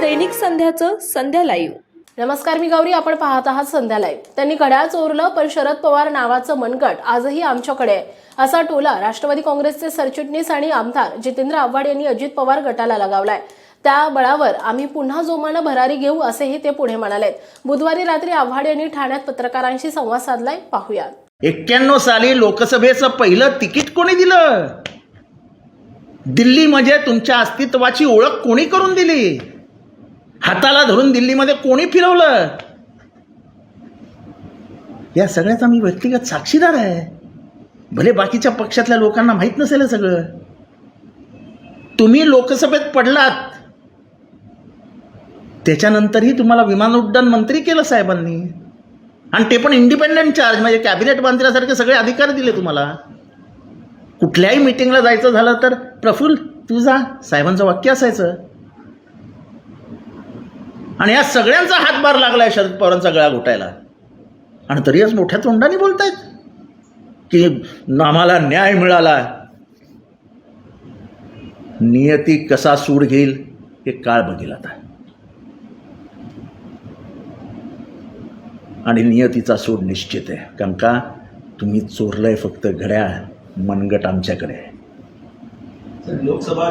दैनिक संध्याचं संध्या live नमस्कार मी गौरी आपण पाहत आहात संध्या लाईव्ह त्यांनी घड्याळ चोरलं पण शरद पवार नावाचं मनगट आजही आमच्याकडे आहे. असा टोला राष्ट्रवादी काँग्रेसचे सरचिटणीस आणि आमदार जितेंद्र आव्हाड यांनी अजित पवार गटाला लगावलाय. त्या बळावर आम्ही पुन्हा जोमानं भरारी घेऊ असेही ते पुढे म्हणालेत. बुधवारी रात्री आव्हाड यांनी ठाण्यात पत्रकारांशी संवाद साधलाय. पाहूयात. एक्क्याण्णव साली लोकसभेचं पहिलं तिकीट कोणी दिलं? दिल्लीमध्ये तुमच्या अस्तित्वाची ओळख कोणी करून दिली? हाताला धरून दिल्लीमध्ये कोणी फिरवलं? या सगळ्याचा मी व्यक्तिगत साक्षीदार आहे. भले बाकीच्या पक्षातल्या लोकांना माहीत नसेल सगळं. तुम्ही लोकसभेत पडलात. त्याच्यानंतरही तुम्हाला विमान उड्डाण मंत्री केलं साहेबांनी. आणि ते पण इंडिपेंडंट चार्ज म्हणजे कॅबिनेट मंत्र्यासारखे सगळे अधिकार दिले तुम्हाला. कुठल्याही मिटिंगला जायचं झालं तर प्रफुल्ल तू जा साहेबांचं वाक्य असायचं. आणि या सगळ्यांचा हातभार लागलाय शरद पवारांचा गळा घोटायला. आणि तरी आज मोठ्या तोंडाने बोलतायत की आम्हाला न्याय मिळाला. नियती कसा सूड घेईल हे काळ बघील आता. आणि नियतीचा सूड निश्चित आहे. कारण का? तुम्ही चोरलंय फक्त घड्याळ मनगट आमच्याकडे. लोकसभा